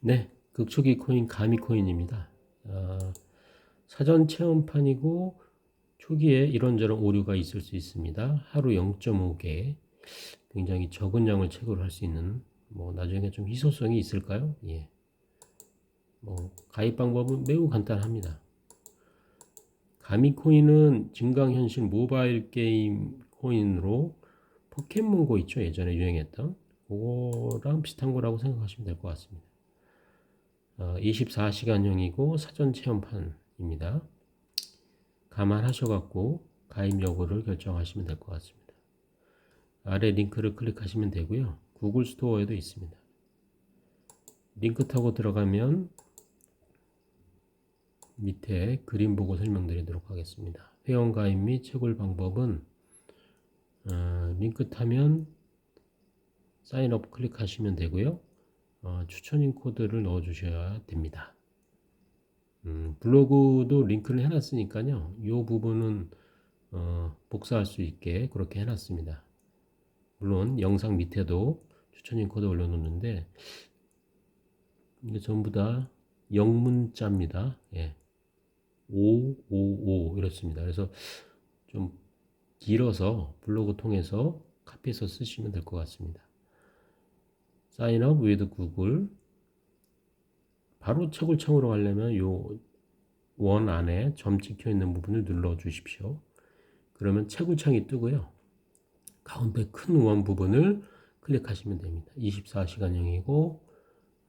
네, 극초기 코인 가미 코인입니다. 아, 사전 체험판이고 초기에 이런저런 오류가 있을 수 있습니다. 하루 0.5개 굉장히 적은 양을 채굴 할수 있는 뭐 나중에 좀 희소성이 있을까요? 예. 뭐 가입 방법은 매우 간단합니다. 가미 코인은 증강현실 모바일 게임 코인으로 포켓몬고 있죠 예전에 유행했던 그거랑 비슷한 거라고 생각하시면 될 것 같습니다. 24시간형이고 사전 체험판입니다. 감안하셔갖고 가입 여부를 결정하시면 될 것 같습니다. 아래 링크를 클릭하시면 되고요. 구글 스토어에도 있습니다. 링크 타고 들어가면 밑에 그림 보고 설명드리도록 하겠습니다. 회원 가입 및 채굴 방법은 어, 링크 타면 사인업 클릭하시면 되고요. 어, 추천인 코드를 넣어 주셔야 됩니다. 음, 블로그도 링크를 해놨으니까요. 이 부분은 어, 복사할 수 있게 그렇게 해놨습니다. 물론 영상 밑에도 추천인 코드 올려놓는데 이게 전부 다 영문자입니다. 예. 555 이렇습니다. 그래서 좀 길어서 블로그 통해서 카피해서 쓰시면 될 것 같습니다. Sign up with Google 바로 채굴창으로 가려면 요 원 안에 점 찍혀 있는 부분을 눌러 주십시오. 그러면 채굴 창이 뜨고요. 가운데 큰 원 부분을 클릭하시면 됩니다. 24시간형이고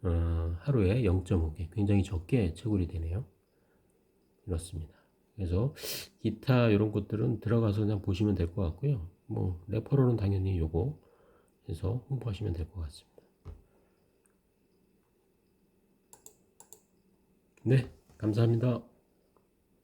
어, 하루에 0.5개 굉장히 적게 채굴이 되네요. 이렇습니다. 그래서 기타 이런 것들은 들어가서 그냥 보시면 될 것 같고요. 뭐 레퍼럴은 당연히 요거 해서 홍보하시면 될 것 같습니다. 네, 감사합니다.